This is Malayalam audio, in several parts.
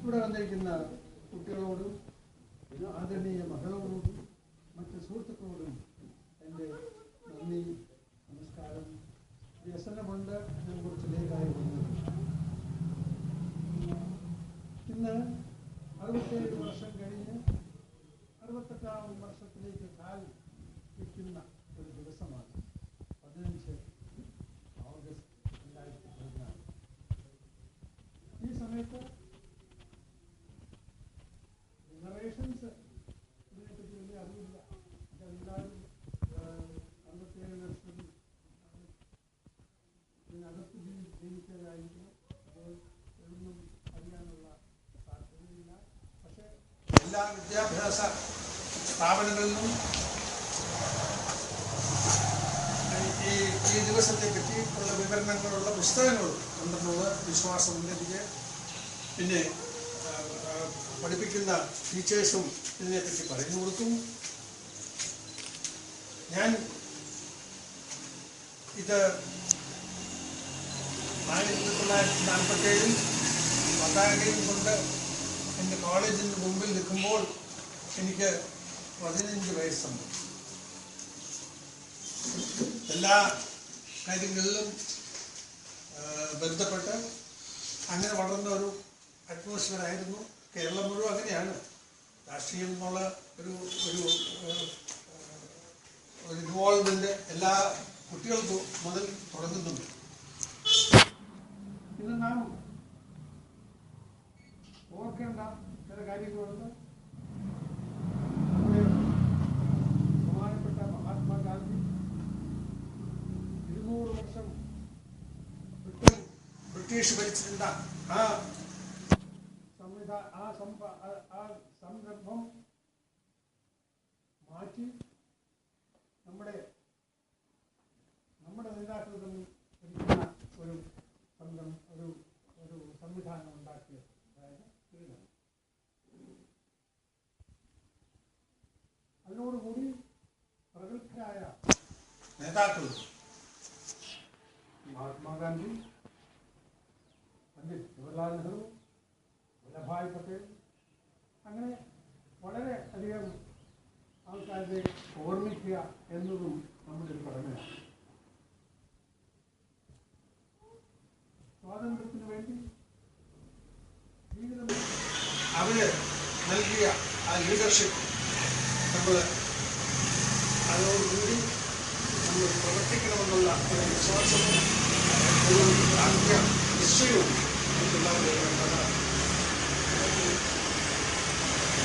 ഇവിടെ വന്നിരിക്കുന്ന കുട്ടികളോടും ആദരണീയ മകളോടും മറ്റ് സുഹൃത്തുക്കളോടും എന്റെ നന്ദി നമസ്കാരം. വ്യസനമുണ്ട് അതിനെക്കുറിച്ച് ലേഖായി വന്നത് ഇന്ന് അറുപത്തേഴ് വർഷം കഴിഞ്ഞ് അറുപത്തെട്ടാം വർഷത്തിലേക്ക് കാൽ വയ്ക്കുന്ന ഒരു ദിവസമാണ് പതിനഞ്ച് ഓഗസ്റ്റ് രണ്ടായിരത്തി പതിനാല് ഈ സമയത്ത് ജനറേഷൻസ് ഇതിനെപ്പറ്റി വലിയ അറിവില്ല ഇതെല്ലാവരും അറുപത്തേഴ് വർഷം ഇതിനകത്ത് ജീവി- ജീവിച്ചവരായിരിക്കും അപ്പോൾ ഒന്നും അറിയാനുള്ള സാധ്യതയില്ല പക്ഷേ എല്ലാ വിദ്യാഭ്യാസ സ്ഥാപനങ്ങളിലും ഈ ഈ ദിവസത്തെ പറ്റിയിട്ടുള്ള വിവരണങ്ങളുള്ള പുസ്തകങ്ങൾ ഉണ്ടെന്നുള്ള വിശ്വാസം എനിക്ക് പിന്നെ പഠിപ്പിക്കുന്ന ടീച്ചേഴ്സും ഇതിനെപ്പറ്റി പറഞ്ഞു കൊടുക്കും ഞാൻ ഇത് ആയിരത്തി തൊള്ളായിരത്തി നാൽപ്പത്തേഴിൽ പതാകയും കൊണ്ട് എന്റെ കോളേജിന്റെ മുമ്പിൽ നിൽക്കുമ്പോൾ എനിക്ക് പതിനഞ്ച് വയസ്സുണ്ട്. എല്ലാ കാര്യങ്ങളിലും ബന്ധപ്പെട്ട് അങ്ങനെ വളർന്ന ഒരു അറ്റ്മോസ്ഫിയർ ആയിരുന്നു. കേരളം മുഴുവൻ അങ്ങനെയാണ്. രാഷ്ട്രീയം എന്നുള്ള ഒരു ഒരു ഒരു ഇൻവോൾവ്മെന്റ് എല്ലാ കുട്ടികൾക്കും മുതൽ തുടങ്ങുന്നുണ്ട് ഇന്ന് നാം ഓർക്കേണ്ട ചില കാര്യങ്ങളുണ്ട് നമ്മുടെ ബഹുമാനപ്പെട്ട മഹാത്മാഗാന്ധി ഇരുന്നൂറ് വർഷം ബ്രിട്ടൻ ബ്രിട്ടീഷ് ഭരിച്ചിരുന്ന ആ സംവിധാ ആ സംഭ ആ- ആ സംരംഭം മാറ്റി നമ്മുടെ നമ്മുടെ നേതാക്കൾ തമ്മിൽ ഇരിക്കുന്ന ഒരു സംഘം ഒരു ഒരു സംവിധാനം ഉണ്ടാക്കിയത് അതായത് പീഡനം അതിനോടുകൂടി പ്രഗത്ഭരായ നേതാക്കൾ മഹാത്മാഗാന്ധി പണ്ഡിറ്റ് ജവഹർലാൽ നെഹ്റു വല്ലഭായ് പട്ടേൽ അങ്ങനെ വളരെ അധികം ആൾക്കാരെ ഓർമ്മിക്കുക എന്നതും നമ്മുടെ ഒരു കടമയാണ് സ്വാതന്ത്ര്യത്തിന് വേണ്ടി ജീവിതം അവർ നൽകിയ ആ ലീഡർഷിപ്പ് നമ്മൾ അതോടുകൂടി നമ്മൾ പ്രവർത്തിക്കണമെന്നുള്ള ഒരു വിശ്വാസവും ഒരു ആത്മീയ നിശ്ചയവും നമുക്കുണ്ടാവുകയാണ് വേണ്ടതാണ്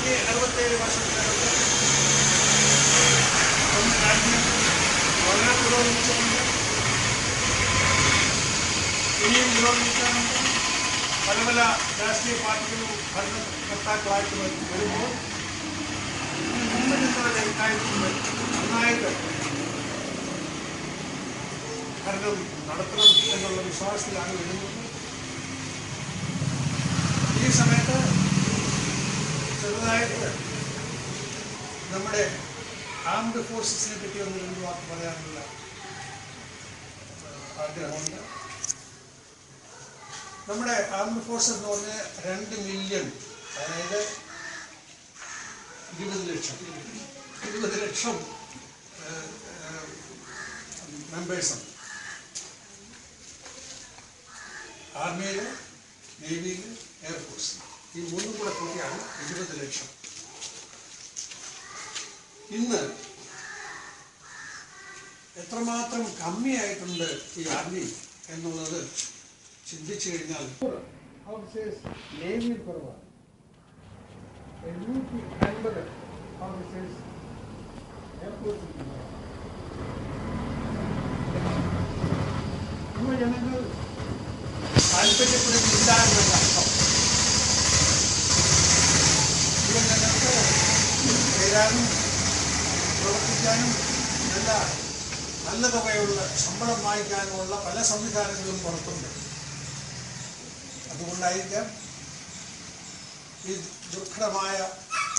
ഈ അറുപത്തേഴ് വർഷത്തിനകത്ത് നമ്മുടെ രാജ്യം വളരെ പുരോഗമിച്ചിട്ടുണ്ട് ഇനിയും പുരോഗമിക്കാനുണ്ട് പല പല രാഷ്ട്രീയ പാർട്ടികളും ഭരണകർത്താക്കളായിട്ട് വരും- വരുമ്പോൾ ഈ മുമ്പ് നിന്നവരുടെ കാര്യത്തിൽ നന്നായിട്ട് ഭരണം നടത്തണം എന്നുള്ള വിശ്വാസത്തിലാണ് വരുന്നത് ഈ സമയത്ത് ചെറുതായിട്ട് നമ്മുടെ ആംഡ് ഫോഴ്സസിനെ പറ്റി ഒന്ന് രണ്ട് വാക്ക് പറയാനുള്ള ആഗ്രഹമുണ്ട്. നമ്മുടെ ആംഡ് ഫോഴ്സസ് എന്ന് പറഞ്ഞാൽ രണ്ട് മില്യൺ അതായത് ഇരുപത് ലക്ഷം ഇരുപത് ലക്ഷം മെമ്പേഴ്സാണ് ആർമിയിൽ നേവിയിൽ എയർഫോഴ്സ് ഈ മൂന്നും കൂടെ കൂട്ടിയാണ് ഇരുപത് ലക്ഷം. ഇന്ന് എത്രമാത്രം കമ്മിയായിട്ടുണ്ട് ഈ ആർമി എന്നുള്ളത് ചിന്തിച്ചു കഴിഞ്ഞാൽ ജനങ്ങൾ താല്പര്യപ്പെടുന്നില്ല എന്നല്ല അർത്ഥം ഇവിടെ ഞങ്ങൾക്ക് ചേരാനും പ്രവർത്തിക്കാനും നല്ല നല്ല തുകയുള്ള ശമ്പളം വാങ്ങിക്കാനുമുള്ള പല സംവിധാനങ്ങളും പുറത്തുണ്ട്. അതുകൊണ്ടായിരിക്കാം ഈ ദുർഘടമായ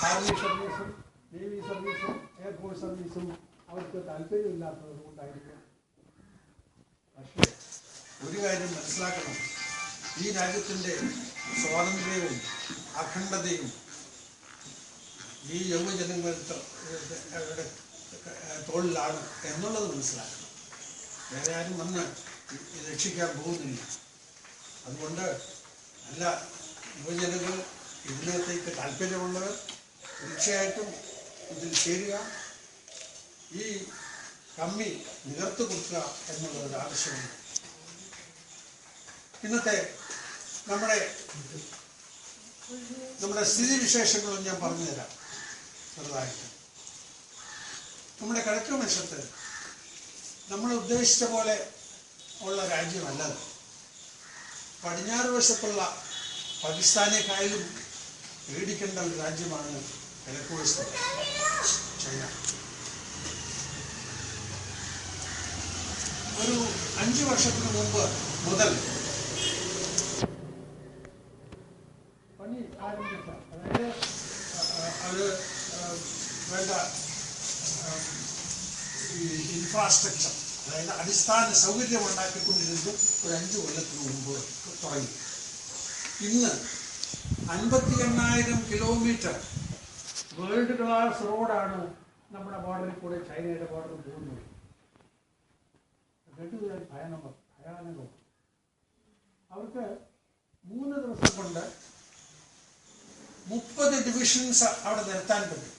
ആർമി സർവീസും നേവി സർവീസും എയർഫോഴ്സ് സർവീസും അവർക്ക് താല്പര്യമില്ലാത്തത് കൊണ്ടായിരിക്കാം. പക്ഷേ ഒരു കാര്യം മനസ്സിലാക്കണം. ഈ രാജ്യത്തിന്റെ സ്വാതന്ത്ര്യവും അഖണ്ഡതയും ഈ യുവജനങ്ങളുടെ തോളിലാണ് എന്നുള്ളത് മനസ്സിലാക്കണം. വേറെ ആരും വന്ന് രക്ഷിക്കാൻ പോകുന്നില്ല. അതുകൊണ്ട് അല്ല യുവജനങ്ങൾ ഇതിനകത്തേക്ക് താല്പര്യമുള്ളവർ തീർച്ചയായിട്ടും ഇതിൽ ചേരുക. ഈ കമ്മി നികർത്തു കൊടുക്കുക എന്നുള്ളൊരു ആവശ്യമുണ്ട്. ഇന്നത്തെ നമ്മുടെ നമ്മുടെ സ്ഥിതിവിശേഷങ്ങളും ഞാൻ പറഞ്ഞുതരാം. ചെറുതായിട്ട്. നമ്മുടെ കിഴക്ക് വശത്ത് നമ്മൾ ഉദ്ദേശിച്ച പോലെ ഉള്ള രാജ്യമല്ലത്. പടിഞ്ഞാറ് വശത്തുള്ള പാകിസ്ഥാനേക്കായാലും പേടിക്കേണ്ട ഒരു രാജ്യമാണ് കിഴക്ക് വശത്ത് ചൈന. ഒരു അഞ്ച് വർഷത്തിന് മുമ്പ് മുതൽ പണി ആരംഭിച്ച അതായത് അവർ വേണ്ട ആ, ഈ ഇൻഫ്രാസ്ട്രക്ചർ അതായത് അടിസ്ഥാന സൗകര്യം ഉണ്ടാക്കിക്കൊണ്ടിരുന്നത് ഒരു അഞ്ച് കൊല്ലത്തിന് മുമ്പ് തുടങ്ങി. ഇന്ന് അൻപത്തി എണ്ണായിരം കിലോമീറ്റർ വേൾഡ് ക്ലാസ് റോഡാണ് നമ്മുടെ ബോർഡറിൽ കൂടെ ചൈനയുടെ ബോർഡറിൽ പോകുന്നത്. കേട്ടുകഴിഞ്ഞാൽ ഭയാനകം ഭയാനകം. അവർക്ക് മൂന്ന് ദിവസം കൊണ്ട് മുപ്പത് ഡിവിഷൻസ് അവിടെ നിർത്താൻ പറ്റും.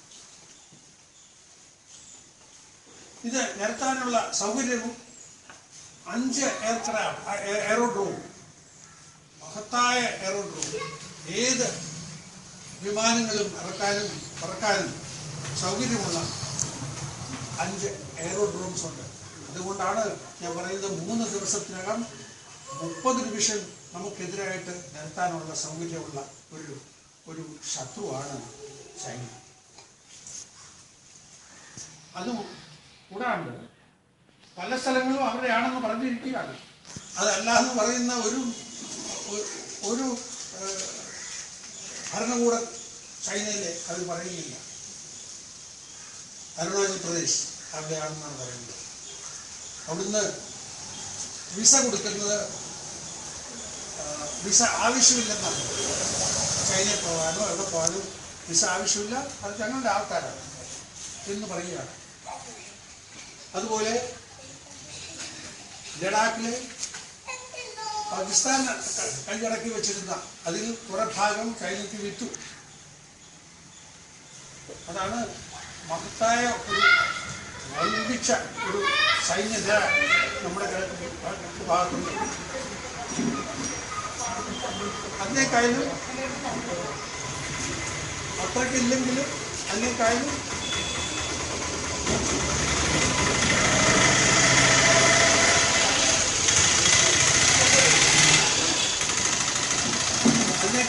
ഇത് നിരത്താനുള്ള സൗകര്യവും അഞ്ച് എയർക്രാഫ്റ്റ് മഹത്തായ എയറോഡ്രോം ഏത് വിമാനങ്ങളും ഇറക്കാനും പറക്കാനും സൗകര്യമുള്ള അഞ്ച് എയറോഡ്രോംസ് ഉണ്ട്. അതുകൊണ്ടാണ് ഞാൻ പറയുന്നത് മൂന്ന് ദിവസത്തിനകം മുപ്പത് ഡിവിഷൻ നമുക്കെതിരായിട്ട് നിരത്താനുള്ള സൗകര്യമുള്ള ഒരു ഒരു ശത്രുവാണ് ചൈന. അതും കൂടാണ്ട് പല സ്ഥലങ്ങളും അവരുടെയാണെന്ന് പറഞ്ഞിരിക്കുകയാണ്. അതല്ല എന്ന് പറയുന്ന ഒരു ഒരു- ഭരണകൂട ചൈനയിലെ അവർ പറയുകയില്ല അരുണാചൽ പ്രദേശ് അവിടെയാണെന്നാണ് പറയുന്നത്. അവിടുന്ന് വിസ കൊടുക്കുന്നത് വിസ ആവശ്യമില്ലെന്നാണ്. ചൈനയിൽ പോകാനോ എവിടെ പോകാനോ വിസ ആവശ്യമില്ല. അത് ഞങ്ങളുടെ ആൾക്കാരാണ് എന്ന് പറയുകയാണ്. അതുപോലെ ലഡാക്കിലെ പാകിസ്ഥാൻ കൈയടക്കി വെച്ചിരുന്ന അതിൽ കുറെ ഭാഗം ചൈനയ്ക്ക് വിറ്റു അതാണ് മഹത്തായ ഒരു വമ്പിച്ച ഒരു സൈന്യത നമ്മുടെ കിഴക്ക് ഭാഗത്തുണ്ട്. അതിനേക്കായാലും അത്രയ്ക്കില്ലെങ്കിലും അതിനേക്കായാലും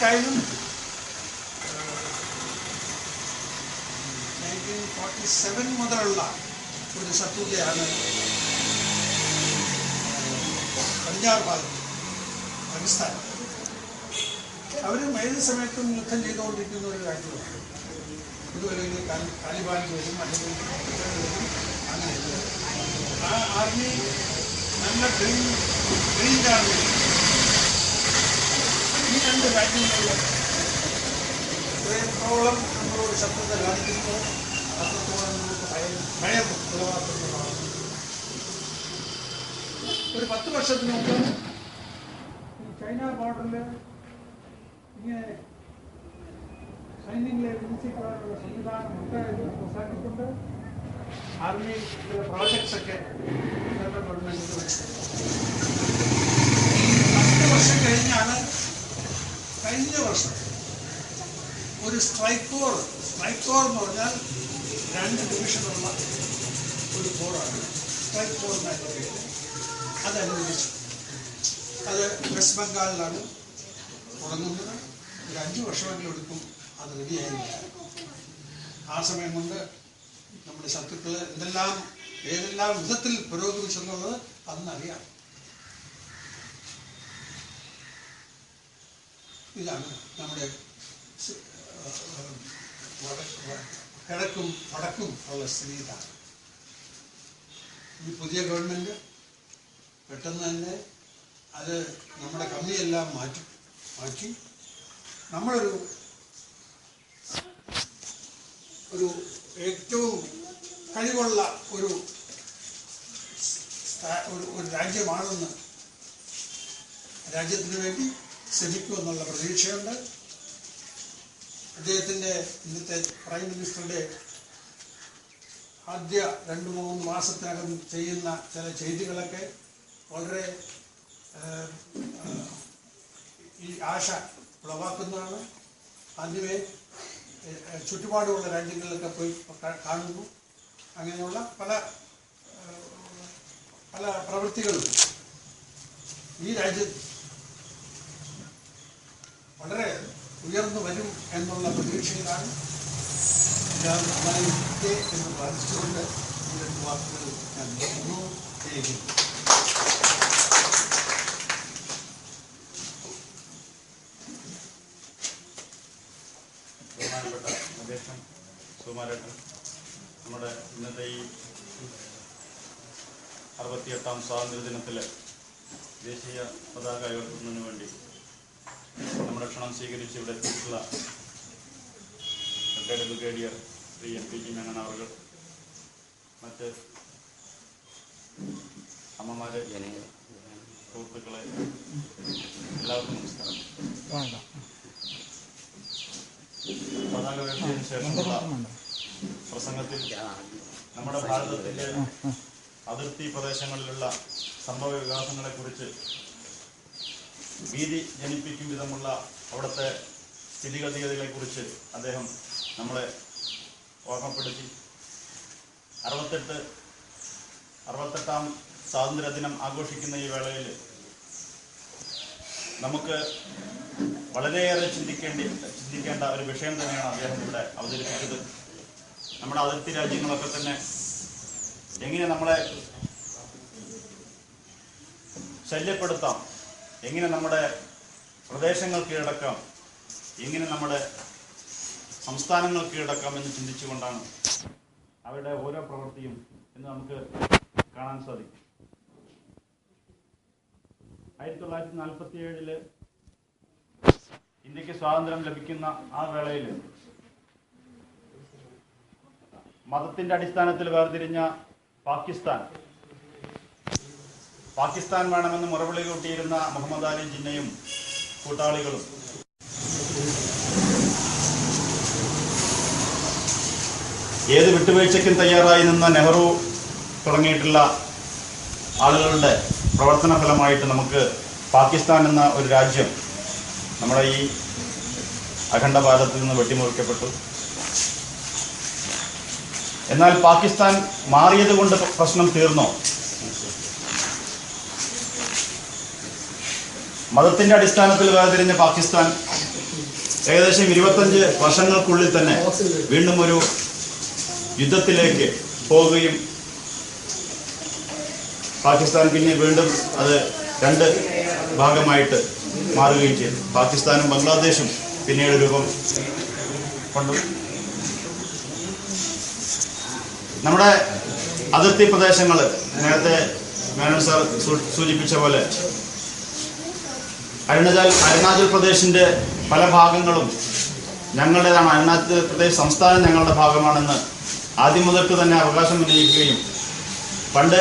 അതിനേക്കായാലും നയന്റീൻ ഫോർട്ടി സെവൻ മുതലുള്ള ഒരു ശത്രുതയാണ് പടിഞ്ഞാറ് ഭാഗം പാകിസ്ഥാൻ. അവരും ഏത് സമയത്തും യുദ്ധം ചെയ്തുകൊണ്ടിരിക്കുന്ന ഒരു രാജ്യമാണ് ഇതുവരെ താലിബാൻ വരും അല്ലെങ്കിൽ അങ്ങനെ ആ ആർമി നല്ല ട്രെയിൻ ട്രെയിൻഡ് ആർമി ഈ രണ്ട് രാജ്യങ്ങളിൽ എത്രത്തോളം നമ്മളോട് ശത്രുത കാണിക്കുന്നു അത്രത്തോളം നമുക്ക് ഭയം ഭയം ഉളവാക്കുന്നതാണ് ഒരു പത്ത് വർഷത്തിന് മുമ്പ് ഈ ചൈന ബോർഡറിൽ ഇങ്ങനെ സൈന്യങ്ങളെ വിന്യസിക്കാനുള്ള സംവിധാനം ഉണ്ട് എന്ന് പ്രഖ്യാപിച്ചുകൊണ്ട് ആർമി ചില പ്രോജക്ട്സ് ഒക്കെ കേന്ദ്ര ഗവൺമെന്റ് വെച്ചു പത്ത് വർഷം കഴിഞ്ഞാണ് കഴിഞ്ഞ വർഷം ഒരു സ്ട്രൈക്ക് കോർ സ്ട്രൈക്ക് കോർ എന്ന് പറഞ്ഞാൽ രണ്ട് ഡിവിഷനുള്ള ഒരു കോറാണ് സ്ട്രൈക്ക് കോർ അനുവദിച്ചു അത് വെസ്റ്റ് ബംഗാളിലാണ് തുടങ്ങുന്നത്. ഒരു അഞ്ച് വർഷമെങ്കിലും എടുക്കും അത് റെഡിയായില്ല ആ സമയം കൊണ്ട് നമ്മുടെ ശത്രുക്കൾ എന്തെല്ലാം ഏതെല്ലാം വിധത്തിൽ പുരോഗമിച്ചെന്നുള്ളത് അന്നറിയാം ഇതാണ് നമ്മുടെ കിഴക്കും വടക്കും ഉള്ള സ്ഥിതി ഇതാണ് ഈ പുതിയ ഗവൺമെന്റ് പെട്ടെന്ന് തന്നെ അത് നമ്മുടെ കമ്മിയെല്ലാം മാറ്റി മാറ്റി നമ്മളൊരു ഒരു ഏറ്റവും കഴിവുള്ള ഒരു ഒരു രാജ്യമാണെന്ന് രാജ്യത്തിന് വേണ്ടി ശ്രമിക്കുമെന്നുള്ള പ്രതീക്ഷയുണ്ട്. അദ്ദേഹത്തിന്റെ ഇന്നത്തെ പ്രൈം മിനിസ്റ്ററുടെ ആദ്യ രണ്ട് മൂന്ന് മാസത്തിനകം ചെയ്യുന്ന ചില ചെയ്തികളൊക്കെ വളരെ ഈ ആശ ഉളവാക്കുന്നതാണ്. ആദ്യമേ ചുറ്റുപാടുമുള്ള രാജ്യങ്ങളിലൊക്കെ പോയി കാണുന്നു. അങ്ങനെയുള്ള പല പല പ്രവൃത്തികളും ഈ രാജ്യം വളരെ ഉയർന്നു വരും എന്നുള്ള പ്രതീക്ഷയിലാണ് ഞാൻ എന്ന് വാദിച്ചുകൊണ്ട് ഈ രണ്ട് വാക്കുകൾ ഞാൻ ജയ് ബഹുമാനപ്പെട്ട നമ്മുടെ ഇന്നത്തെ ഈ അറുപത്തിയെട്ടാം സ്വാതന്ത്ര്യ ദിനത്തിലെ ദേശീയ പതാക ഉയർത്തുന്നതിന് വേണ്ടി നമ്മുടെ ക്ഷണം സ്വീകരിച്ച് ഇവിടെ എത്തിയിട്ടുള്ള brigadier Shri M P G Menon അവർ മറ്റ് അമ്മമാരെ സുഹൃത്തുക്കളെ എല്ലാവർക്കും നമസ്കാരം. പതാക ഉയർത്തിയതിനു ശേഷമുള്ള പ്രസംഗത്തിൽ നമ്മുടെ ഭാരതത്തിന്റെ അതിർത്തി പ്രദേശങ്ങളിലുള്ള സംഭവ വികാസങ്ങളെ കുറിച്ച് ഭീതി ജനിപ്പിക്കും വിധമുള്ള അവിടുത്തെ സ്ഥിതിഗതികളെ കുറിച്ച് അദ്ദേഹം നമ്മളെ ഓർമ്മപ്പെടുത്തി. അറുപത്തെട്ട് അറുപത്തെട്ടാം സ്വാതന്ത്ര്യദിനം ആഘോഷിക്കുന്ന ഈ വേളയിൽ നമുക്ക് വളരെയേറെ ചിന്തിക്കേണ്ടി ചിന്തിക്കേണ്ട ഒരു വിഷയം തന്നെയാണ് അദ്ദേഹം ഇവിടെ അവതരിപ്പിച്ചത്. നമ്മുടെ അതിർത്തി രാജ്യങ്ങളൊക്കെ തന്നെ എങ്ങനെ നമ്മളെ ശല്യപ്പെടുത്താം എങ്ങനെ നമ്മുടെ പ്രദേശങ്ങൾ കീഴടക്കാം? എങ്ങനെ നമ്മുടെ സംസ്ഥാനങ്ങൾ കീഴടക്കാം എന്ന് ചിന്തിച്ചുകൊണ്ടാണ് അവരുടെ ഓരോ പ്രവൃത്തിയും എന്ന് നമുക്ക് കാണാൻ സാധിക്കും. ആയിരത്തി തൊള്ളായിരത്തി നാൽപ്പത്തി ഏഴിൽ ഇന്ത്യയ്ക്ക് സ്വാതന്ത്ര്യം ലഭിക്കുന്ന ആ വേളയിൽ മതത്തിന്റെ അടിസ്ഥാനത്തിൽ വേർതിരിഞ്ഞ പാകിസ്ഥാൻ പാകിസ്ഥാൻ വേണമെന്ന് മുറവിളി കൂട്ടിയിരുന്ന മുഹമ്മദ് അലി ജിന്നയും കൂട്ടാളികളും. ഏത് വിട്ടുവീഴ്ചയ്ക്കും തയ്യാറായി നിന്ന നെഹ്റു തുടങ്ങിയിട്ടുള്ള ആളുകളുടെ പ്രവർത്തന ഫലമായിട്ട് നമുക്ക് പാകിസ്ഥാൻ എന്ന ഒരു രാജ്യം നമ്മുടെ ഈ അഖണ്ഡ ഭാരതത്തിൽ നിന്ന് വെട്ടിമുറിക്കപ്പെട്ടു. എന്നാൽ പാകിസ്ഥാൻ മാറിയത് കൊണ്ട് പ്രശ്നം തീർന്നോ? മതത്തിന്റെ അടിസ്ഥാനത്തിൽ വേർതിരിഞ്ഞ പാകിസ്ഥാൻ ഏകദേശം ഇരുപത്തഞ്ച് വർഷങ്ങൾക്കുള്ളിൽ തന്നെ വീണ്ടും ഒരു യുദ്ധത്തിലേക്ക് പോവുകയും പാകിസ്ഥാൻ പിന്നെ വീണ്ടും അത് രണ്ട് ഭാഗമായിട്ട് മാറുകയും ചെയ്തു. പാകിസ്ഥാനും ബംഗ്ലാദേശും പിന്നീട് രൂപം കൊണ്ടു. നമ്മുടെ അതിർത്തി പ്രദേശങ്ങൾ നേരത്തെ മേനോൻ സാർ സൂചിപ്പിച്ച പോലെ അരുണാചൽ അരുണാചൽ പ്രദേശിന്റെ പല ഭാഗങ്ങളും ഞങ്ങളുടേതാണ്. അരുണാചൽ പ്രദേശ് സംസ്ഥാനം ഞങ്ങളുടെ ഭാഗമാണെന്ന് ആദ്യം മുതൽക്ക് തന്നെ അവകാശം ഉന്നയിക്കുകയും പണ്ട്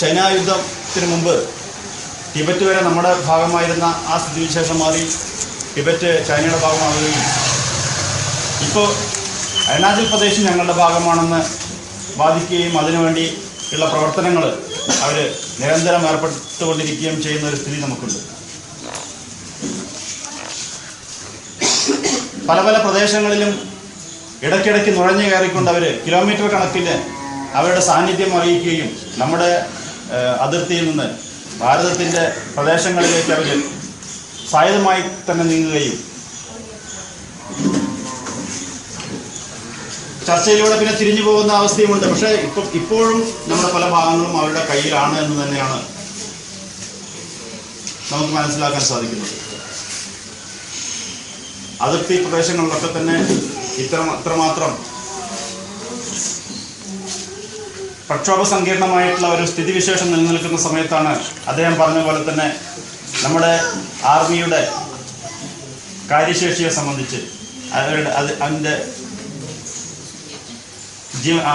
ചൈന യുദ്ധത്തിന് മുമ്പ് ടിബറ്റ് വരെ നമ്മുടെ ഭാഗമായിരുന്ന ആ സ്ഥിതിവിശേഷം മാറി ടിബറ്റ് ചൈനയുടെ ഭാഗമാവുകയും. ഇപ്പോൾ അരുണാചൽ പ്രദേശ് ഞങ്ങളുടെ ഭാഗമാണെന്ന് വാദിക്കുകയും അതിനുവേണ്ടി ഉള്ള പ്രവർത്തനങ്ങൾ അവർ നിരന്തരം ഏർപ്പെട്ടുകൊണ്ടിരിക്കുകയും ചെയ്യുന്ന ഒരു സ്ഥിതി നമുക്കുണ്ട്. പല പല പ്രദേശങ്ങളിലും ഇടയ്ക്കിടയ്ക്ക് നുഴഞ്ഞു കയറിക്കൊണ്ട് അവർ കിലോമീറ്റർ കണക്കിന് അവരുടെ സാന്നിധ്യം അറിയിക്കുകയും നമ്മുടെ അതിർത്തിയിൽ നിന്ന് ഭാരതത്തിന്റെ പ്രദേശങ്ങളിലേക്ക് അവർ സായുധമായി തന്നെ നീങ്ങുകയും ചർച്ചയിലൂടെ പിന്നെ തിരിഞ്ഞു പോകുന്ന അവസ്ഥയുമുണ്ട്. പക്ഷേ ഇപ്പം ഇപ്പോഴും നമ്മുടെ പല ഭാഗങ്ങളും അവരുടെ കയ്യിലാണ് എന്ന് തന്നെയാണ് നമുക്ക് മനസ്സിലാക്കാൻ സാധിക്കുന്നത്. അതിർത്തി പ്രദേശങ്ങളിലൊക്കെ തന്നെ ഇത്ര അത്രമാത്രം പ്രക്ഷോഭ സങ്കീർണമായിട്ടുള്ള ഒരു സ്ഥിതിവിശേഷം നിലനിൽക്കുന്ന സമയത്താണ് അദ്ദേഹം പറഞ്ഞ പോലെ തന്നെ നമ്മുടെ ആർമിയുടെ കാര്യശേഷിയെ സംബന്ധിച്ച് അവരുടെ അത് അതിന്റെ ജീ- ആ,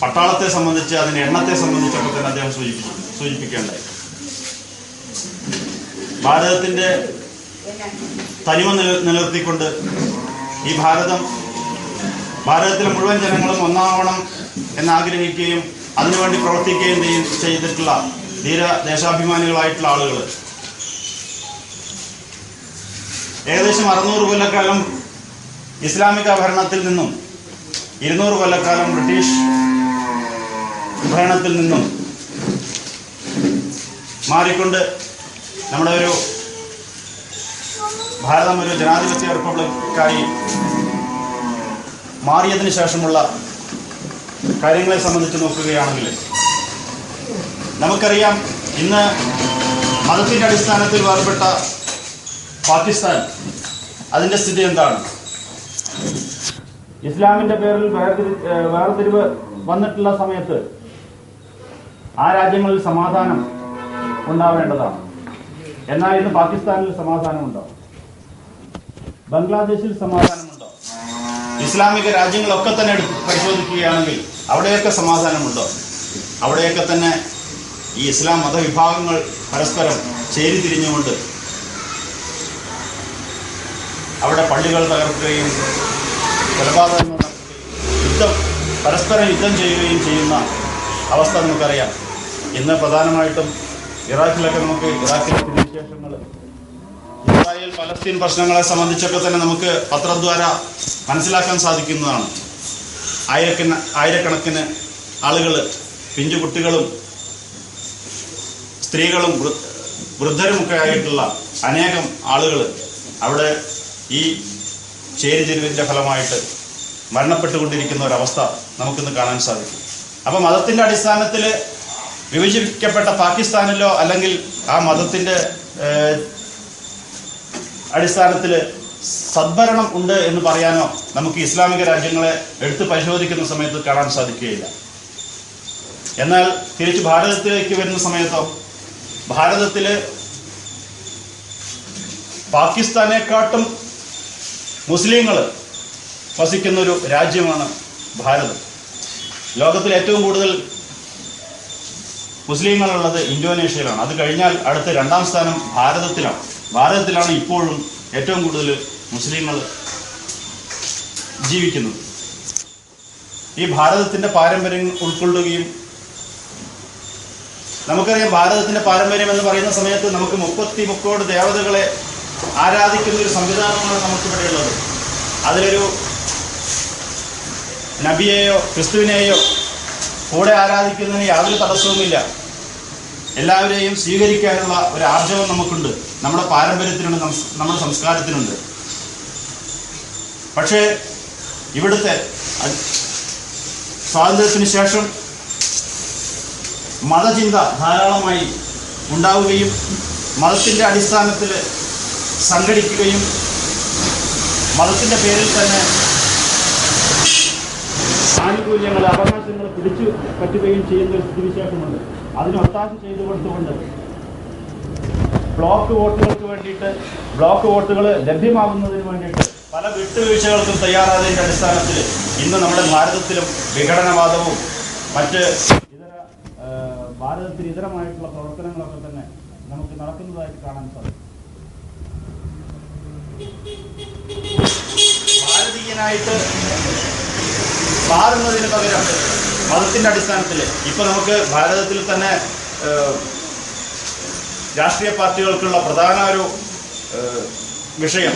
പട്ടാളത്തെ സംബന്ധിച്ച് അതിന്റെ എണ്ണത്തെ സംബന്ധിച്ചൊക്കെ തന്നെ അദ്ദേഹം സൂചിപ്പിച്ചു സൂചിപ്പിക്കേണ്ടായി ഭാരതത്തിന്റെ തനിമ നില നിലനിർത്തിക്കൊണ്ട് ഈ ഭാരതം ഭാരതത്തിലെ മുഴുവൻ ജനങ്ങളും ഒന്നാവണം എന്നാഗ്രഹിക്കുകയും അതിനുവേണ്ടി പ്രവർത്തിക്കുകയും ചെയ്തിട്ടുള്ള ധീര ദേശാഭിമാനികളായിട്ടുള്ള ആളുകൾ ഏകദേശം അറുന്നൂറ് കൊല്ലക്കാലം ഇസ്ലാമിക ഭരണത്തിൽ നിന്നും ഇരുന്നൂറ് കൊല്ലക്കാലം ബ്രിട്ടീഷ് ഭരണത്തിൽ നിന്നും മാറിക്കൊണ്ട് നമ്മുടെ ഒരു ഭാരതം ഒരു ജനാധിപത്യ റിപ്പബ്ലിക്കായി മാറിയതിനു ശേഷമുള്ള കാര്യങ്ങളെ സംബന്ധിച്ച് നോക്കുകയാണെങ്കിൽ നമുക്കറിയാം ഇന്ന് മതത്തിന്റെ അടിസ്ഥാനത്തിൽ വേർപെട്ട പാകിസ്ഥാൻ അതിന്റെ സ്ഥിതി എന്താണ്? ഇസ്ലാമിന്റെ പേരിൽ വേർതിരി വേർതിരിവ് വന്നിട്ടുള്ള സമയത്ത് ആ രാജ്യങ്ങളിൽ സമാധാനം ഉണ്ടാവേണ്ടതാണ്. എന്നാൽ ഇന്ന് പാകിസ്ഥാനിൽ സമാധാനമുണ്ടോ ബംഗ്ലാദേശിൽ സമാധാനമുണ്ടോ? ഇസ്ലാമിക രാജ്യങ്ങളൊക്കെ തന്നെ എടുത്ത് പരിശോധിക്കുകയാണെങ്കിൽ അവിടെയൊക്കെ സമാധാനമുണ്ടോ? അവിടെയൊക്കെ തന്നെ ഈ ഇസ്ലാം മതവിഭാഗങ്ങൾ പരസ്പരം ചേരിതിരിഞ്ഞുകൊണ്ട് അവിടെ പള്ളികൾ തകർക്കുകയും കൊലപാതകങ്ങൾ നടത്തുകയും യുദ്ധം പരസ്പരം യുദ്ധം ചെയ്യുകയും ചെയ്യുന്ന അവസ്ഥ നമുക്കറിയാം. ഇന്ന് പ്രധാനമായിട്ടും ഇറാഖിലൊക്കെ നമുക്ക് ഇറാഖിലെ വിശേഷങ്ങൾ ഇസ്രായേൽ പലസ്തീൻ പ്രശ്നങ്ങളെ സംബന്ധിച്ചൊക്കെ തന്നെ നമുക്ക് പത്രദ്വാര മനസ്സിലാക്കാൻ സാധിക്കുന്നതാണ്. ആയിരക്കണ ആയിരക്കണക്കിന് ആളുകൾ പിഞ്ചു കുട്ടികളും സ്ത്രീകളും വൃദ്ധരുമൊക്കെ ആയിട്ടുള്ള അനേകം ആളുകൾ അവിടെ ഈ ചേരിതിരിവിന്റെ ഫലമായിട്ട് മരണപ്പെട്ടുകൊണ്ടിരിക്കുന്ന ഒരവസ്ഥ നമുക്കിന്ന് കാണാൻ സാധിക്കും. അപ്പോൾ മതത്തിന്റെ അടിസ്ഥാനത്തിൽ വിഭജിക്കപ്പെട്ട പാകിസ്ഥാനിലോ അല്ലെങ്കിൽ ആ മതത്തിന്റെ അടിസ്ഥാനത്തിൽ സദ്ഭരണം ഉണ്ട് എന്ന് പറയാനോ നമുക്ക് ഇസ്ലാമിക രാജ്യങ്ങളെ എടുത്തു പരിശോധിക്കുന്ന സമയത്ത് കാണാൻ സാധിക്കുകയില്ല. എന്നാൽ തിരിച്ച് ഭാരതത്തിലേക്ക് വരുന്ന സമയത്തോ ഭാരതത്തിൽ പാകിസ്ഥാനെക്കാട്ടും മുസ്ലിങ്ങൾ വസിക്കുന്ന ഒരു രാജ്യമാണ് ഭാരതം. ലോകത്തിൽ ഏറ്റവും കൂടുതൽ മുസ്ലിങ്ങളുള്ളത് ഇന്തോനേഷ്യയിലാണ്. അത് കഴിഞ്ഞാൽ അടുത്ത രണ്ടാം സ്ഥാനം ഭാരതത്തിലാണ്. ഭാരതത്തിലാണ് ഇപ്പോഴും ഏറ്റവും കൂടുതൽ മുസ്ലിങ്ങൾ ജീവിക്കുന്നത്. ഈ ഭാരതത്തിന്റെ പാരമ്പര്യം ഉൾക്കൊള്ളുകയും നമുക്കറിയാം ഭാരതത്തിന്റെ പാരമ്പര്യം എന്ന് പറയുന്ന സമയത്ത് നമുക്ക് മുപ്പത്തി മുക്കോട് ദേവതകളെ ആരാധിക്കുന്ന ഒരു സംവിധാനമാണ് നമുക്കിവിടെ ഉള്ളത്. അതിലൊരു നബിയെയോ ക്രിസ്തുവിനെയോ കൂടെ ആരാധിക്കുന്നതിന് യാതൊരു തടസ്സവുമില്ല. എല്ലാവരെയും സ്വീകരിക്കാനുള്ള ഒരു ആർജവം നമുക്കുണ്ട്. നമ്മുടെ പാരമ്പര്യത്തിനുണ്ട് നമ്മുടെ സംസ്കാരത്തിനുണ്ട് പക്ഷേ ഇവിടുത്തെ സ്വാതന്ത്ര്യത്തിന് ശേഷം മതചിന്ത ധാരാളമായി ഉണ്ടാവുകയും മതത്തിന്റെ അടിസ്ഥാനത്തിൽ സംഘടിക്കുകയും മതത്തിന്റെ പേരിൽ തന്നെ ആനുകൂല്യങ്ങൾ അവകാശങ്ങൾ പിടിച്ചു പറ്റുകയും ചെയ്യുന്ന ഒരു സ്ഥിതിവിശേഷമുണ്ട്. അതിന് ഒത്താശ ചെയ്തു കൊടുത്തുകൊണ്ട് ബ്ലോക്ക് വോട്ടുകൾക്ക് വേണ്ടിയിട്ട് ബ്ലോക്ക് വോട്ടുകൾ ലഭ്യമാകുന്നതിന് വേണ്ടിയിട്ട് പല വിട്ടുവീഴ്ചകൾക്കും തയ്യാറായതിന്റെ അടിസ്ഥാനത്തിൽ ഇന്ന് നമ്മുടെ ഭാരതത്തിലും വിഘടനവാദവും മറ്റ് ഇതര ഭാരതത്തിന് ഇതരമായിട്ടുള്ള പ്രവർത്തനങ്ങളൊക്കെ തന്നെ നമുക്ക് നടക്കുന്നതായിട്ട് കാണാൻ സാധിക്കും. ഭാരതീയനായിട്ട് മാറുന്നതിന് പകരം മതത്തിന്റെ അടിസ്ഥാനത്തിൽ ഇപ്പൊ നമുക്ക് ഭാരതത്തിൽ തന്നെ രാഷ്ട്രീയ പാർട്ടികൾക്കുള്ള പ്രധാന ഒരു വിഷയം.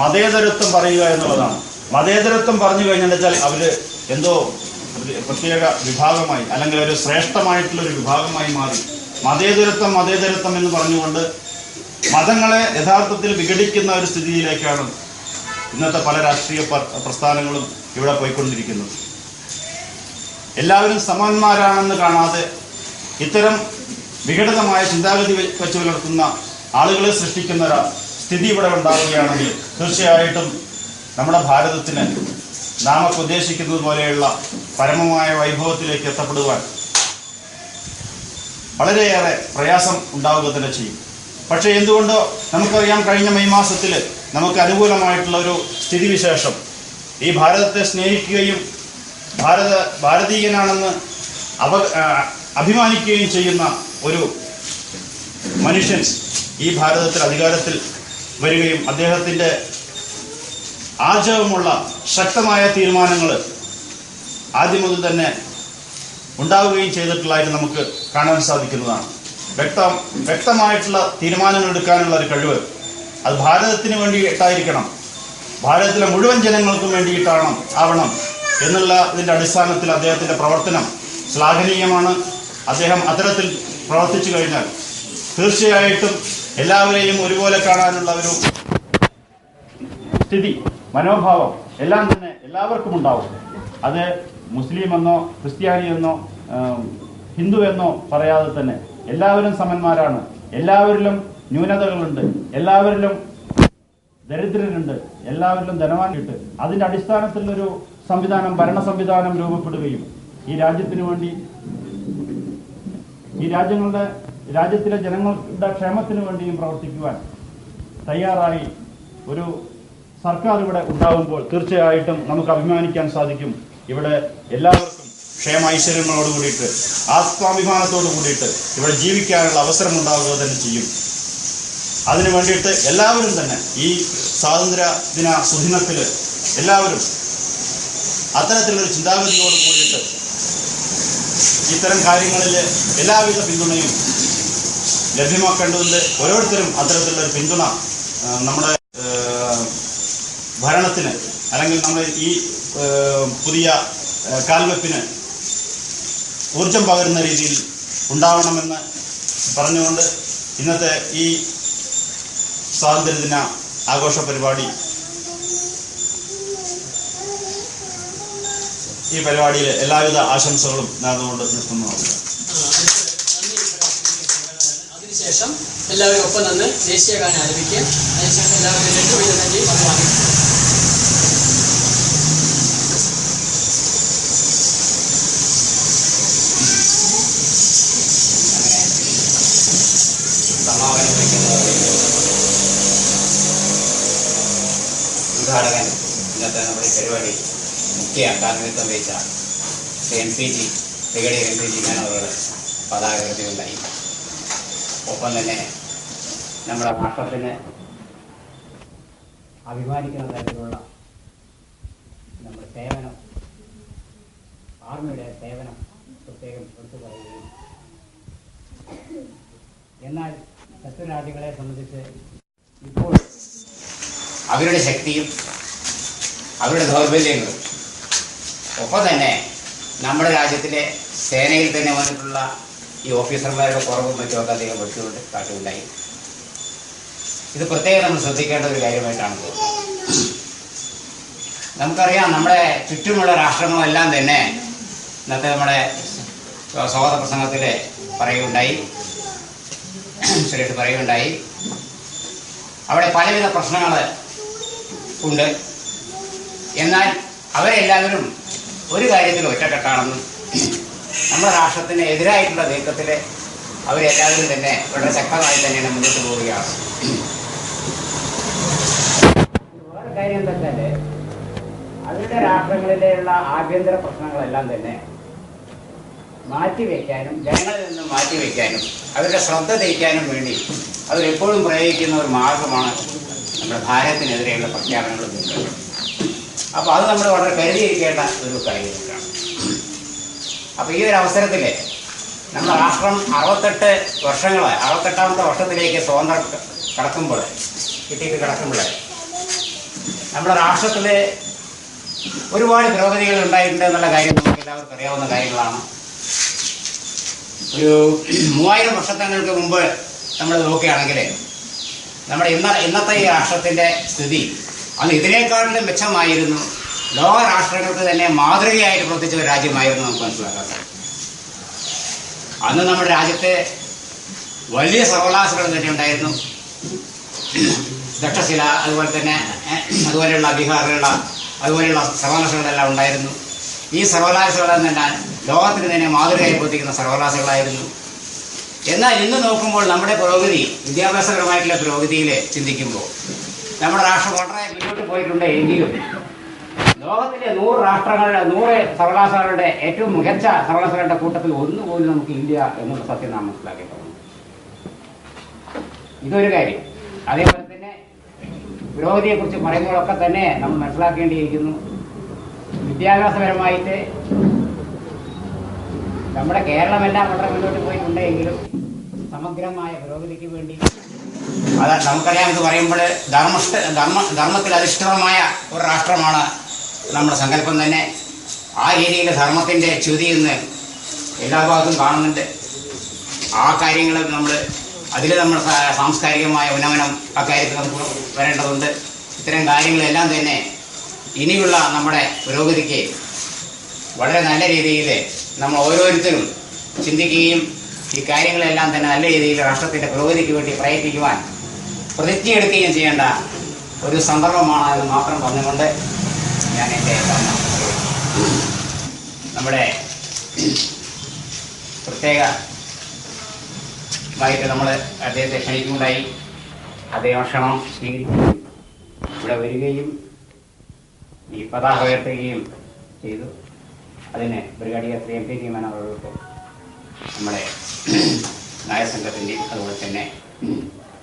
മതേതരത്വം പറയുക എന്നുള്ളതാണ്. മതേതരത്വം പറഞ്ഞു കഴിഞ്ഞാൽ വെച്ചാൽ അവർ എന്തോ പ്രത്യേക വിഭാഗമായി അല്ലെങ്കിൽ ഒരു ശ്രേഷ്ഠമായിട്ടുള്ള ഒരു വിഭാഗമായി മാറി. മതേതരത്വം മതേതരത്വം എന്ന് പറഞ്ഞുകൊണ്ട് മതങ്ങളെ യഥാർത്ഥത്തിൽ വിഘടിക്കുന്ന ഒരു സ്ഥിതിയിലേക്കാണ് ഇന്നത്തെ പല രാഷ്ട്രീയ പ്രസ്ഥാനങ്ങളും ഇവിടെ പോയിക്കൊണ്ടിരിക്കുന്നത്. എല്ലാവരും സമന്മാരാണെന്ന് കാണാതെ ഇത്തരം വിഘടിതമായ ചിന്താഗതി വെച്ച് പുലർത്തുന്ന ആളുകളെ സൃഷ്ടിക്കുന്ന ഒരു സ്ഥിതി ഇവിടെ ഉണ്ടാവുകയാണെങ്കിൽ തീർച്ചയായിട്ടും നമ്മുടെ ഭാരതത്തിന് നാം ഒക്കെ ഉദ്ദേശിക്കുന്നത് പോലെയുള്ള പരമമായ വൈഭവത്തിലേക്ക് എത്തപ്പെടുവാൻ വളരെയേറെ പ്രയാസം ഉണ്ടാവുക തന്നെ ചെയ്യും. പക്ഷേ എന്തുകൊണ്ടോ നമുക്കറിയാം കഴിഞ്ഞ മെയ് മാസത്തിൽ നമുക്ക് അനുകൂലമായിട്ടുള്ള ഒരു സ്ഥിതിവിശേഷം. ഈ ഭാരതത്തെ സ്നേഹിക്കുകയും ഭാരത ഭാരതീയനാണെന്ന് അവ അഭിമാനിക്കുകയും ചെയ്യുന്ന ഒരു മനുഷ്യൻ ഈ ഭാരതത്തിൽ അധികാരത്തിൽ വരികയും അദ്ദേഹത്തിന്റെ ആർജവമുള്ള ശക്തമായ തീരുമാനങ്ങൾ ആദ്യം മുതൽ തന്നെ ഉണ്ടാവുകയും ചെയ്തിട്ടുള്ളതായിട്ട് നമുക്ക് കാണാൻ സാധിക്കുന്നതാണ്. വ്യക്തം വ്യക്തമായിട്ടുള്ള തീരുമാനങ്ങൾ എടുക്കാനുള്ള ഒരു കഴിവ് അത് ഭാരതത്തിന് വേണ്ടിയിട്ടായിരിക്കണം ഭാരതത്തിലെ മുഴുവൻ ജനങ്ങൾക്കും വേണ്ടിയിട്ടാണ് ആവണം എന്നുള്ള ഇതിന്റെ അടിസ്ഥാനത്തിൽ അദ്ദേഹത്തിന്റെ പ്രവർത്തനം ശ്ലാഘനീയമാണ്. അദ്ദേഹം അത്തരത്തിൽ പ്രവർത്തിച്ചു കഴിഞ്ഞാൽ തീർച്ചയായിട്ടും എല്ലാവരെയും ഒരുപോലെ കാണാനുള്ള ഒരു സ്ഥിതി മനോഭാവം എല്ലാം തന്നെ എല്ലാവർക്കും ഉണ്ടാവും. അത് മുസ്ലിം എന്നോ ക്രിസ്ത്യാനി എന്നോ ഹിന്ദു എന്നോ പറയാതെ തന്നെ എല്ലാവരും സമന്മാരാണ്. എല്ലാവരിലും ന്യൂനതകളുണ്ട്. എല്ലാവരിലും ദരിദ്രരുണ്ട്. എല്ലാവരിലും ധനവാനിട്ട് അതിന്റെ അടിസ്ഥാനത്തിൽ ഒരു സംവിധാനം ഭരണ സംവിധാനം രൂപപ്പെടുകയും ഈ രാജ്യത്തിന് വേണ്ടി ഈ രാജ്യങ്ങളുടെ രാജ്യത്തിലെ ജനങ്ങളുടെ ക്ഷേമത്തിന് വേണ്ടിയും പ്രവർത്തിക്കുവാൻ തയ്യാറായി ഒരു സർക്കാർ ഇവിടെ ഉണ്ടാകുമ്പോൾ തീർച്ചയായിട്ടും നമുക്ക് അഭിമാനിക്കാൻ സാധിക്കും. ഇവിടെ എല്ലാവർക്കും ക്ഷേമ ഐശ്വര്യങ്ങളോട് കൂടിയിട്ട് ആത്മാഭിമാനത്തോട് കൂടിയിട്ട് ഇവിടെ ജീവിക്കാനുള്ള അവസരം ഉണ്ടാവുക തന്നെ ചെയ്യും. അതിനു വേണ്ടിയിട്ട് എല്ലാവരും തന്നെ ഈ സ്വാതന്ത്ര്യ ദിന സുദിനത്തിൽ എല്ലാവരും അത്തരത്തിലൊരു ചിന്താഗതിയോട് കൂടിയിട്ട് ഇത്തരം കാര്യങ്ങളിൽ എല്ലാവിധ പിന്തുണയും ലഭ്യമാക്കേണ്ടതുണ്ട്. ഓരോരുത്തരും അത്തരത്തിലുള്ള ഒരു പിന്തുണ നമ്മുടെ ഭരണത്തിന് അല്ലെങ്കിൽ നമ്മുടെ ഈ പുതിയ കാൽവെപ്പിന് ഊർജം പകരുന്ന രീതിയിൽ ഉണ്ടാവണമെന്ന് പറഞ്ഞുകൊണ്ട് ഇന്നത്തെ ഈ സ്വാതന്ത്ര്യദിന ആഘോഷ പരിപാടി ഈ പരിപാടിയിൽ എല്ലാവിധ ആശംസകളും നേർന്നുകൊണ്ട് നിർത്തുന്നു. അതിനുശേഷം എല്ലാവരും ഒപ്പം നിന്ന് ദേശീയ ഗാനം ആലപിക്കുക അതിനുശേഷം എല്ലാവരും രണ്ടു വീതം തന്നെ വയ്ക്കുന്നത് ഉദ്ഘാടകൻ ഇന്നത്തെ നമ്മുടെ പരിപാടി. മുഖ്യ വഹിച്ച Shri M P G brigadier M P G മേനോറുകൾ പതാകൃതി ഉണ്ടായി ഒപ്പം തന്നെ നമ്മുടെ രാഷ്ട്രത്തിന് അഭിമാനിക്കുന്ന തരത്തിലുള്ള നമ്മുടെ സേവനം ആർമിയുടെ സേവനം പ്രത്യേകം എടുത്തു പറയുകയും എന്നാൽ ശത്രുരാജ്യങ്ങളെ സംബന്ധിച്ച് ഇപ്പോൾ അവരുടെ ശക്തിയും അവരുടെ ദൗർബല്യങ്ങളും ഒപ്പം തന്നെ നമ്മുടെ രാജ്യത്തിലെ സേനയിൽ തന്നെ വന്നിട്ടുള്ള ഈ ഓഫീസർമാരുടെ കുറവും മറ്റുമൊക്കെ അദ്ദേഹം വെച്ചുകൊണ്ട് കാട്ടുകൊണ്ടായി ഇത് പ്രത്യേകം നമ്മൾ ശ്രദ്ധിക്കേണ്ട ഒരു കാര്യമായിട്ടാണ് തോന്നുന്നത്. നമുക്കറിയാം നമ്മുടെ ചുറ്റുമുള്ള രാഷ്ട്രങ്ങളെല്ലാം തന്നെ ഇന്നത്തെ നമ്മുടെ സ്വാഗത പ്രസംഗത്തിൽ പറയുകയുണ്ടായി. ശരിയായിട്ട് പറയുകയുണ്ടായി. അവിടെ പലവിധ പ്രശ്നങ്ങൾ ഉണ്ട്. എന്നാൽ അവരെല്ലാവരും ഒരു കാര്യത്തിൽ ഒറ്റക്കെട്ടാണെന്നും നമ്മുടെ രാഷ്ട്രത്തിന് എതിരായിട്ടുള്ള നീക്കത്തിൽ അവരെല്ലാവരും തന്നെ വളരെ ശക്തമായി തന്നെയാണ് മുന്നോട്ട് പോവുകയാണ്. വേറെ കാര്യം എന്താ വെച്ചാൽ അവരുടെ രാഷ്ട്രങ്ങളിലുള്ള ആഭ്യന്തര പ്രശ്നങ്ങളെല്ലാം തന്നെ മാറ്റിവെക്കാനും ജനങ്ങളിൽ നിന്ന് മാറ്റിവെക്കാനും അവരുടെ ശ്രദ്ധ തിരിക്കാനും വേണ്ടി അവരെപ്പോഴും പ്രയോഗിക്കുന്ന ഒരു മാർഗമാണ് നമ്മുടെ ഭാരതത്തിനെതിരെയുള്ള പ്രഖ്യാപനങ്ങളും നീക്കങ്ങളും അപ്പോൾ അത് നമ്മൾ വളരെ കരുതിയിരിക്കേണ്ട ഒരു കാര്യമാണ്. അപ്പോൾ ഈ ഒരു അവസരത്തിൽ നമ്മുടെ രാഷ്ട്രം അറുപത്തെട്ട് വർഷങ്ങളെ അറുപത്തെട്ടാമത്തെ വർഷത്തിലേക്ക് സ്വാതന്ത്ര്യം കിടക്കുമ്പോൾ കടക്കുമ്പോൾ കിട്ടിയിട്ട് കിടക്കുമ്പോൾ നമ്മുടെ രാഷ്ട്രത്തിൽ ഒരുപാട് പുരോഗതികൾ ഉണ്ടായിട്ടുണ്ട് എന്നുള്ള കാര്യം നമുക്ക് എല്ലാവർക്കും അറിയാവുന്ന കാര്യങ്ങളാണ്. ഒരു മൂവായിരം വർഷത്തങ്ങൾക്ക് മുമ്പ് നമ്മൾ നോക്കുകയാണെങ്കിൽ നമ്മുടെ ഇന്ന ഇന്നത്തെ ഈ രാഷ്ട്രത്തിന്റെ സ്ഥിതി അന്ന് ഇതിനേക്കാട്ടിലും മെച്ചമായിരുന്നു ലോക രാഷ്ട്രങ്ങൾക്ക് തന്നെ മാതൃകയായിട്ട് പ്രവർത്തിച്ച ഒരു രാജ്യമായിരുന്നു നമുക്ക് മനസ്സിലാക്കാൻ സാധിക്കും അന്ന് നമ്മുടെ രാജ്യത്തെ വലിയ സർവകലാശാലകൾ തന്നെ ഉണ്ടായിരുന്നു. ദക്ഷശില അതുപോലെ തന്നെ അതുപോലെയുള്ള ബീഹാറിലുള്ള അതുപോലെയുള്ള സർവകലാശാലകളെല്ലാം ഉണ്ടായിരുന്നു. ഈ സർവകലാശാലകൾ തന്നെ ലോകത്തിന് തന്നെ മാതൃകയായി പ്രവർത്തിക്കുന്ന സർവകലാശാലകളായിരുന്നു. എന്നാൽ ഇന്ന് നോക്കുമ്പോൾ നമ്മുടെ പുരോഗതി വിദ്യാഭ്യാസപരമായിട്ടുള്ള പുരോഗതിയിൽ ചിന്തിക്കുമ്പോൾ നമ്മുടെ രാഷ്ട്രം വളരെ മുന്നോട്ട് പോയിട്ടുണ്ട് എങ്കിലും ലോകത്തിലെ നൂറ് രാഷ്ട്രങ്ങളുടെ നൂറ് സർവകലാശാലകളുടെ ഏറ്റവും മികച്ച സർവകലാശാലകളുടെ കൂട്ടത്തിൽ ഒന്നുപോലും നമുക്ക് ഇന്ത്യ എന്നുള്ള സത്യം നാം മനസ്സിലാക്കിയിട്ടുണ്ട് ഇതൊരു കാര്യം. അതേപോലെ തന്നെ പുരോഗതിയെക്കുറിച്ച് പറയുമ്പോഴൊക്കെ തന്നെ നമ്മൾ മനസ്സിലാക്കേണ്ടിയിരിക്കുന്നു. വിദ്യാഭ്യാസപരമായിട്ട് നമ്മുടെ കേരളമെല്ലാം വളരെ മുന്നോട്ട് പോയിട്ടുണ്ടെങ്കിലും സമഗ്രമായ പുരോഗതിക്ക് വേണ്ടി അത് നമുക്കറിയാം ഇത് പറയുമ്പോൾ ധർമ്മ ധർമ്മ ധർമ്മത്തിൽ അധിഷ്ഠിതമായ ഒരു രാഷ്ട്രമാണ് നമ്മുടെ സങ്കല്പം തന്നെ. ആ രീതിയിൽ ധർമ്മത്തിന്റെ ച്യുതി ഇന്ന് എല്ലാ ഭാഗത്തും കാണുന്നുണ്ട്. ആ കാര്യങ്ങൾ നമ്മൾ അതിൽ നമ്മൾ സാംസ്കാരികമായ ഉന്നമനം അക്കാര്യത്തിൽ നമുക്ക് വരേണ്ടതുണ്ട്. ഇത്തരം കാര്യങ്ങളെല്ലാം തന്നെ ഇനിയുള്ള നമ്മുടെ പുരോഗതിക്ക് വളരെ നല്ല രീതിയിൽ നമ്മൾ ഓരോരുത്തരും ചിന്തിക്കുകയും ഈ കാര്യങ്ങളെല്ലാം തന്നെ നല്ല രീതിയിൽ രാഷ്ട്രത്തിന്റെ പുരോഗതിക്ക് വേണ്ടി പ്രയത്നിക്കുവാൻ പ്രതിജ്ഞയെടുക്കുകയും ചെയ്യേണ്ട ഒരു സന്ദർഭമാണ് എന്ന് മാത്രം പറഞ്ഞുകൊണ്ട് ഞാൻ എന്റെ നമ്മുടെ പ്രത്യേക ആയിട്ട് നമ്മൾ അദ്ദേഹത്തെ ക്ഷണിക്കുന്നുണ്ടായി അദ്ദേഹം ക്ഷണം സ്വീകരിക്കുകയും ഇവിടെ വരികയും ഈ പതാക ഉയർത്തുകയും ചെയ്തു. അതിന് ബ്രിഗാഡിയർ എം പി മേനോൻ അവർക്ക് നമ്മുടെ നായസംഘത്തിന്റെയും അതുപോലെ തന്നെ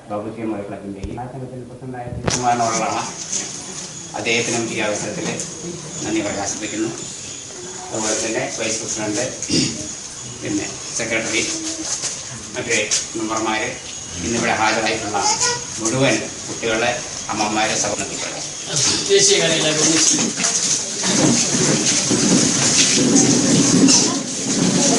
ബാബുജി മോയ ക്ലബിന്റെയും നായസംഘത്തിൽ പ്രസിഡന്റായ ശ്രീകുമാരനോടുള്ളതാണ് അദ്ദേഹത്തിനും ഈ അവസരത്തിൽ നന്ദി പ്രകാശിപ്പിക്കുന്നു അതുപോലെ തന്നെ വൈസ് പ്രസിഡന്റ് പിന്നെ സെക്രട്ടറി മറ്റ് മെമ്പർമാർ ഇന്നിവിടെ ഹാജരായിട്ടുള്ള മുഴുവൻ കുട്ടികളെ അമ്മമാരെ സഹനത്തിക്കളെ